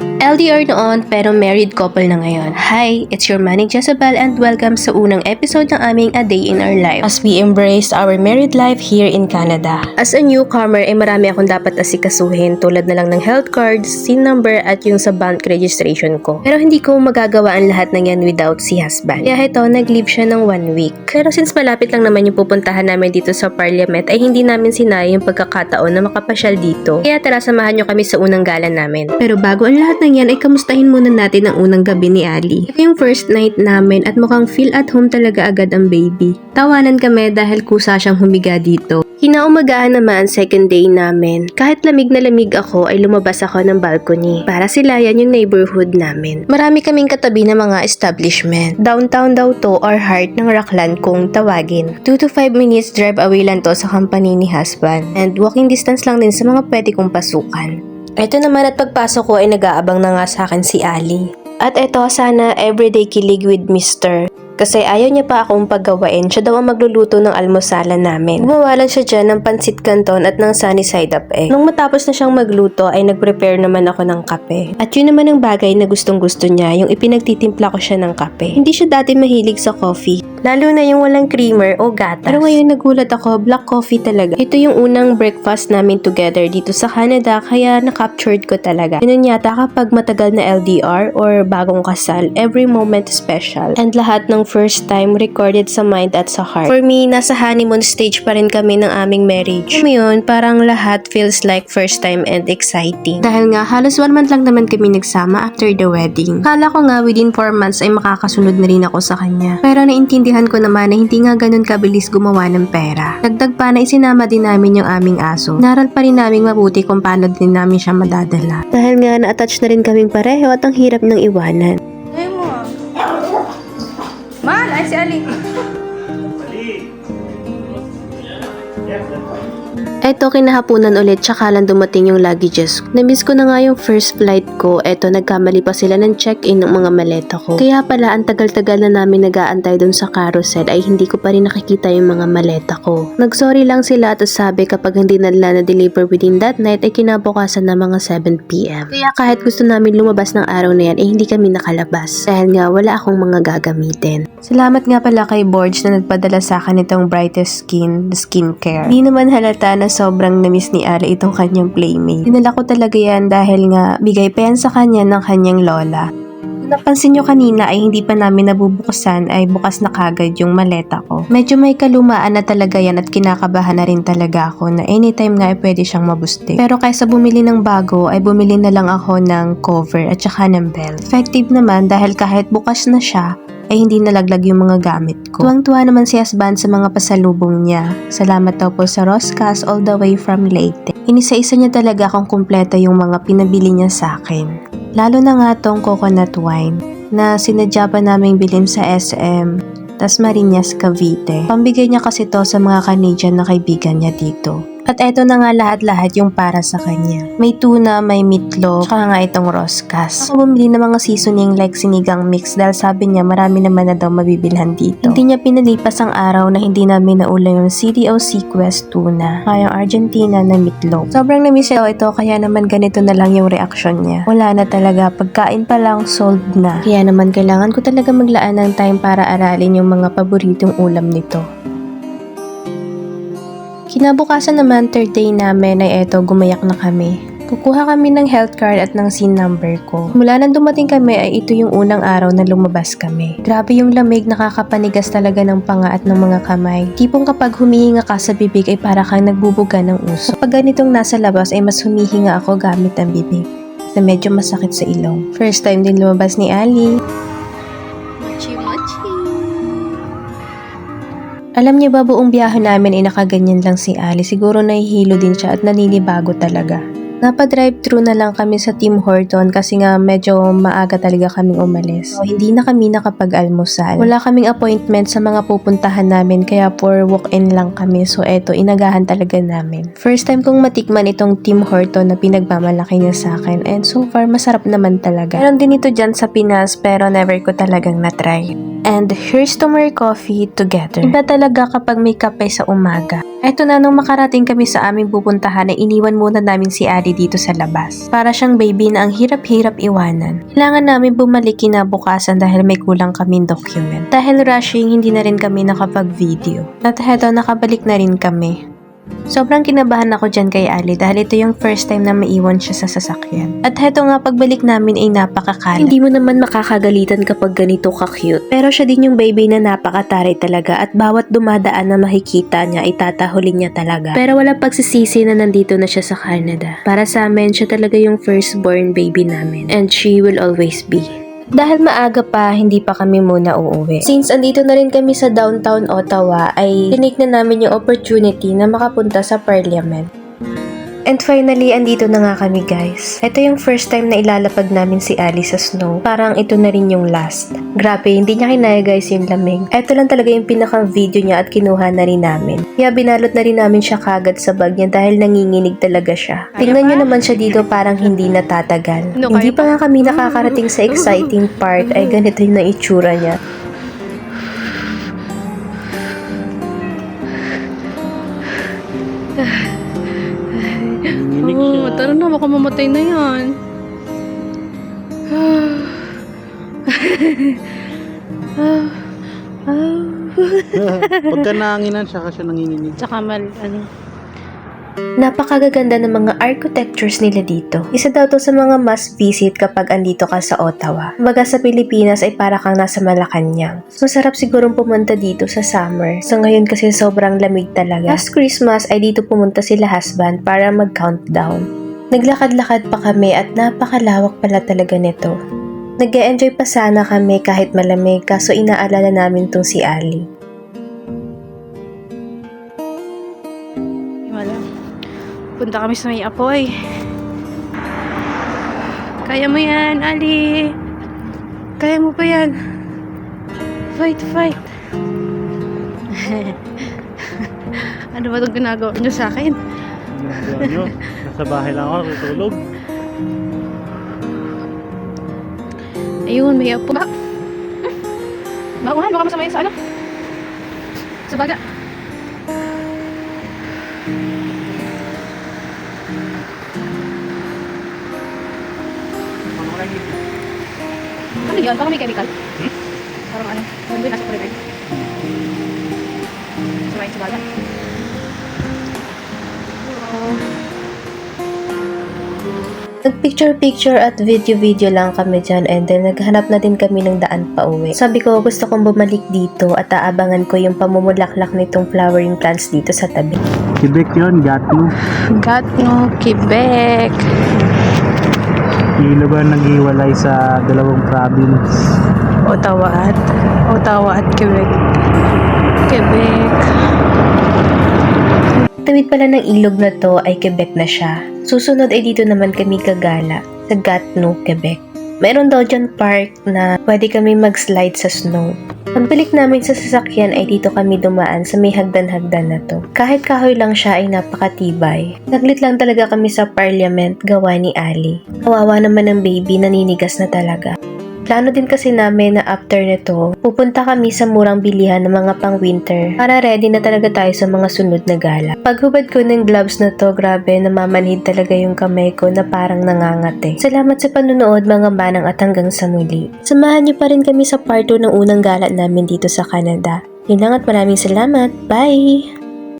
Thank you. LDR noon pero married couple na ngayon. Hi, it's your Manny Jezebel and welcome sa unang episode ng aming A Day in Our Life as we embrace our married life here in Canada. As a newcomer ay marami akong dapat asikasuhin tulad na lang ng health cards, SIN number at yung sa bank registration ko. Pero hindi ko magagawa ang lahat ng yan without si husband. Kaya ito, nag-leave siya ng one week. Pero since malapit lang naman yung pupuntahan namin dito sa parliament ay hindi namin sinaya yung pagkakataon na makapasyal dito. Kaya tara samahan nyo kami sa unang gala namin. Pero bago ang lahat ng yan ay kamustahin muna natin ang unang gabi ni Ali. Ito yung first night namin at mukhang feel at home talaga agad ang baby. Tawanan kami dahil kusa siyang humiga dito. Kinaumagahan naman second day namin. Kahit lamig na lamig ako ay lumabas ako ng balcony. Para sila yan yung neighborhood namin. Marami kaming katabi na mga establishment. Downtown daw to or heart ng Rockland kung tawagin. 2 to 5 minutes drive away lang to sa company ni husband. And walking distance lang din sa mga pwede kong pasukan. Ito naman at pagpasok ko ay nag-aabang na nga sa akin si Ali. At ito sana everyday kilig with Mr. Kasi ayaw niya pa akong paggawain, siya daw ang magluluto ng almusalan namin. Gumawalan siya dyan ng pansit canton at ng sunny side up egg. Nung matapos na siyang magluto ay nag-prepare naman ako ng kape. At yun naman ang bagay na gustong gusto niya, yung ipinagtitimpla ko siya ng kape. Hindi siya dati mahilig sa coffee. Lalo na yung walang creamer o gatas. Pero ngayon nagulat ako, black coffee talaga. Ito yung unang breakfast namin together dito sa Canada kaya na-captured ko talaga. Ganun yata kapag matagal na LDR or bagong kasal, every moment special. And lahat ng first time recorded sa mind at sa heart. For me, nasa honeymoon stage pa rin kami ng aming marriage. Alam yun, parang lahat feels like first time and exciting. Dahil nga, halos one month lang naman kami nagsama after the wedding. Kala ko nga within 4 months ay makakasunod na rin ako sa kanya. Pero naintindihan ko naman na hindi nga ganun kabilis gumawa ng pera. Dagdag pa na isinama din namin yung aming aso. Naral pa rin namin mabuti kung paano din namin siya madadala. Dahil nga na-attach na rin kaming pareho at ang hirap ng iwanan. Ay mo. Mahal, ay si Ali. Eto, kinahapunan ulit, tsaka lang dumating yung luggages. Namiss ko na nga yung first flight ko. Eto, nagkamali pa sila ng check-in ng mga maleta ko. Kaya pala, ang tagal-tagal na namin nag-aantay dun sa carousel ay hindi ko pa rin nakikita yung mga maleta ko. Nagsorry lang sila at sabi kapag hindi nila na-deliver within that night ay kinabukasan na mga 7pm. Kaya kahit gusto namin lumabas ng araw na yan ay hindi kami nakalabas. Dahil nga wala akong mga gagamitin. Salamat nga pala kay Borge na nagpadala sa akin itong brightest skin skincare. Hindi naman halata na sobrang namiss ni Ali itong kanyang playmate. Dinala ko talaga yan dahil nga bigay pa yan sa kanya ng kanyang lola. Kung napansin nyo kanina ay hindi pa namin nabubuksan ay bukas na kagad yung maleta ko. Medyo may kalumaan na talaga yan at kinakabahan na rin talaga ako na anytime nga ay pwede siyang mabuste. Pero kaysa bumili ng bago ay bumili na lang ako ng cover at saka ng belt. Effective naman dahil kahit bukas na siya ay hindi nalaglag yung mga gamit ko. Tuwang-tuwa naman si Husband sa mga pasalubong niya. Salamat daw po sa Roscas all the way from Leyte. Inisa-isa niya talaga kung kumpleto yung mga pinabili niya sa akin. Lalo na nga tong coconut wine na sinadya pa naming bilhin sa SM Tasmariñas, Cavite. Pambigay niya kasi to sa mga Canadian na kaibigan niya dito. At eto na nga lahat-lahat yung para sa kanya. May tuna, may meatloaf, saka nga itong roscas. Ako bumili ng mga seasoning like sinigang mix dahil sabi niya marami naman na daw mabibilhan dito. Hindi niya pinalipas ang araw na hindi namin naulam yung CDO Sequest tuna, kaya yung Argentina na meatloaf. Sobrang namiss daw ito kaya naman ganito na lang yung reaction niya. Wala na talaga, pagkain pa lang sold na. Kaya naman kailangan ko talaga maglaan ng time para aralin yung mga paboritong ulam nito. Kinabukasan naman, third day namin ay eto, gumayak na kami. Kukuha kami ng health card at ng SIN number ko. Mula nang dumating kami ay ito yung unang araw na lumabas kami. Grabe yung lamig, nakakapanigas talaga ng panga at ng mga kamay. Tipong kapag humihinga ka sa bibig ay para kang nagbubuga ng uso. Kapag ganitong nasa labas ay mas humihinga ako gamit ang bibig na medyo masakit sa ilong. First time din lumabas ni Ali. Alam niyo ba buong biyahe namin ay nakaganyan lang si Ali. Siguro nahihilo din siya at naninibago talaga. Napa-drive-thru na lang kami sa Tim Horton kasi nga medyo maaga talaga kaming umalis. So, hindi na kami nakapag-almusal. Wala kaming appointment sa mga pupuntahan namin kaya for walk-in lang kami. So eto, inagahan talaga namin. First time kong matikman itong Tim Horton na pinagmamalaki niya sa akin and so far masarap naman talaga. Meron din ito dyan sa Pinas pero never ko talagang na-try. And here's to more coffee together. Iba talaga kapag may kape sa umaga. Eto na nung makarating kami sa aming pupuntahan ay iniwan muna namin si Adi Ali dito sa labas. Para siyang baby na ang hirap-hirap iwanan. Kailangan namin bumalik kinabukasan dahil may kulang kaming document. Dahil rushing, hindi na rin kami nakapag-video. At heto, nakabalik na rin kami. Sobrang kinabahan ako dyan kay Ali dahil ito yung first time na maiwan siya sa sasakyan. At heto nga pagbalik namin ay napakakalat. Hindi mo naman makakagalitan kapag ganito ka-cute. Pero siya din yung baby na napakataray talaga at bawat dumadaan na makikita niya ay tatahulin niya talaga. Pero wala pagsisisi na nandito na siya sa Canada. Para sa amin, siya talaga yung firstborn baby namin. And she will always be. Dahil maaga pa, hindi pa kami muna uuwi. Since andito na rin kami sa downtown Ottawa, ay tinake na namin yung opportunity na makapunta sa Parliament. And finally, andito na nga kami guys. Ito yung first time na ilalapag namin si Ali sa snow. Parang ito na rin yung last. Grabe, hindi niya kinaya guys yung lamig. Ito lang talaga yung pinaka-video niya at kinuha na rin namin. Kaya binalot na rin namin siya kagad sa bag niya dahil nanginginig talaga siya. Tingnan niyo naman siya dito parang hindi natatagal. No, hindi pa nga kami nakakarating sa exciting part ay ganito yung itsura niya. Na, baka mamatay na yan. Pagka nanginan siya kasi nanginginig. Tsaka mal, ano, Napakagaganda ng mga architectures nila dito. Isa daw to sa mga must visit kapag andito ka sa Ottawa. Baga sa Pilipinas ay para kang nasa Malacanang. Masarap sigurong pumunta dito sa summer. Sa ngayon kasi sobrang lamig talaga. Last Christmas ay dito pumunta sila husband para mag-countdown. Naglakad-lakad pa kami at napakalawak pala talaga nito. nag enjoy pa sana kami kahit malamig kaso inaalala namin tong si Ali. wala. Punta kami sa may apoy. Kaya mo yan, Ali. Kaya mo pa yan. Fight, fight. ano ba itong ginagawa niyo sa akin? Ginagawa nyo. Nasa bahay lang ako, natutulog. Ayun, may apo. Ba? Bakuhan, baka masama yun sa ano? Sa baga. Ano yun? Baka may chemical? Parang ano? Ano yun? Nasa prevent? Sama yun sa baga. Nag-picture-picture at video-video lang kami dyan and then naghanap na din kami ng daan pa uwi. Sabi ko gusto kong bumalik dito at aabangan ko yung pamumulaklak nitong flowering plants dito sa tabi. Quebec yun, Gatno. Gatno, Quebec. Ilo ba nag-iwalay sa dalawang province? Ottawa at Ottawa at Quebec. Quebec. Tawid pala ng ilog na to ay Quebec na siya. Susunod ay dito naman kami gagala sa Gatineau, Quebec. Meron daw dyan park na pwede kami mag-slide sa snow. Pagbalik namin sa sasakyan ay dito kami dumaan sa may hagdan-hagdan na to. Kahit kahoy lang siya ay napakatibay. Naglit lang talaga kami sa parliament gawa ni Ali. Kawawa naman ng baby, naninigas na talaga. Plano din kasi namin na after nito, pupunta kami sa murang bilihan ng mga pang-winter para ready na talaga tayo sa mga sunod na gala. Paghubad ko ng gloves na to, grabe, namamanhid talaga yung kamay ko na parang nangangate. Salamat sa panunood mga manang at hanggang sa muli. Samahan niyo pa rin kami sa part 2 ng unang gala namin dito sa Canada. Yun lang at maraming salamat. Bye!